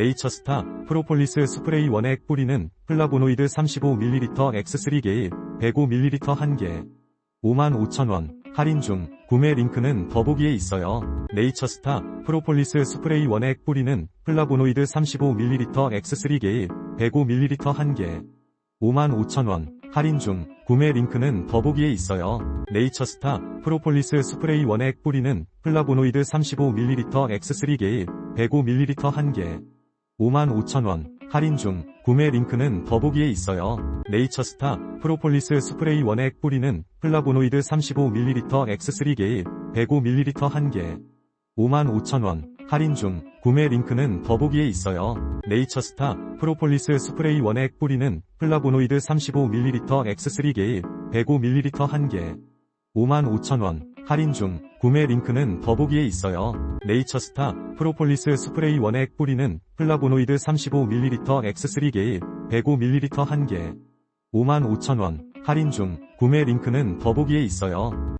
네이처스타 프로폴리스 스프레이 원액 뿌리는 플라보노이드 35ml X3 개일 105ml 1개. 55,000원. 할인 중. 구매 링크는 더보기에 있어요. 네이처스타 프로폴리스 스프레이 원액 뿌리는 플라보노이드 35ml X3 개일 105ml 1개. 55,000원. 할인 중. 구매 링크는 더보기에 있어요. 네이처스타 프로폴리스 스프레이 원액 뿌리는 플라보노이드 35ml X3 개일 105ml 1개 55,000원. 할인 중. 구매 링크는 더보기에 있어요. 네이처스타 프로폴리스 스프레이 원액 뿌리는 플라보노이드 35ml X3 개일 105ml 1개. 55,000원. 할인 중. 구매 링크는 더보기에 있어요. 네이처스타 프로폴리스 스프레이 원액 뿌리는 플라보노이드 35ml X3 개일 105ml 1개. 55,000원 할인 중 구매 링크는 더보기에 있어요. 네이처스타 프로폴리스 스프레이 원액 뿌리는 플라보노이드 35ml X3 개일 105ml 1개 55,000원 할인 중 구매 링크는 더보기에 있어요.